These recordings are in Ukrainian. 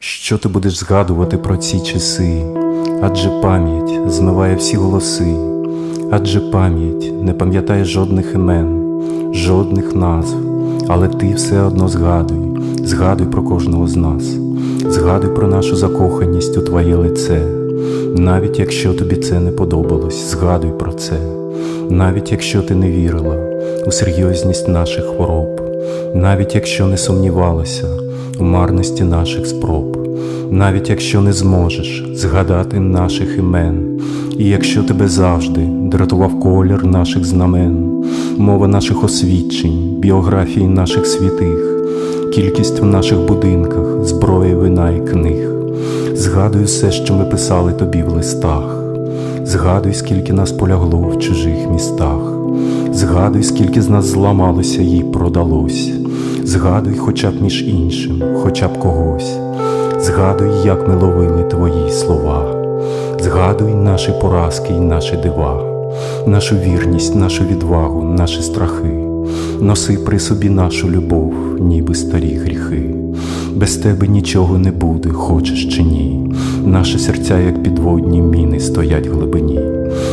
Що ти будеш згадувати про ці часи? Адже пам'ять змиває всі голоси, адже пам'ять не пам'ятає жодних імен, жодних назв, але ти все одно згадуй, згадуй про кожного з нас, згадуй про нашу закоханість у твоє лице, навіть якщо тобі це не подобалось, згадуй про це, навіть якщо ти не вірила у серйозність наших хвороб, навіть якщо не сумнівалася у марності наших спроб, навіть якщо не зможеш згадати наших імен, і якщо тебе завжди дратував колір наших знамен, мова наших освідчень, біографії наших святих, кількість в наших будинках, зброї, вина і книг. Згадуй все, що ми писали тобі в листах. Згадуй, скільки нас полягло в чужих містах. Згадуй, скільки з нас зламалося їй продалось. Згадуй, хоча б між іншим, хоча б когось. Згадуй, як ми ловили твої слова. Згадуй наші поразки й наші дива, нашу вірність, нашу відвагу, наші страхи. Носи при собі нашу любов, ніби старі гріхи. Без тебе нічого не буде, хочеш чи ні. Наші серця, як підводні міни, стоять в глибині.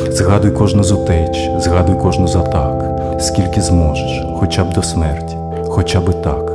Згадуй кожну з утеч, згадуй кожну з атак, скільки зможеш, хоча б до смерті, хоча би так.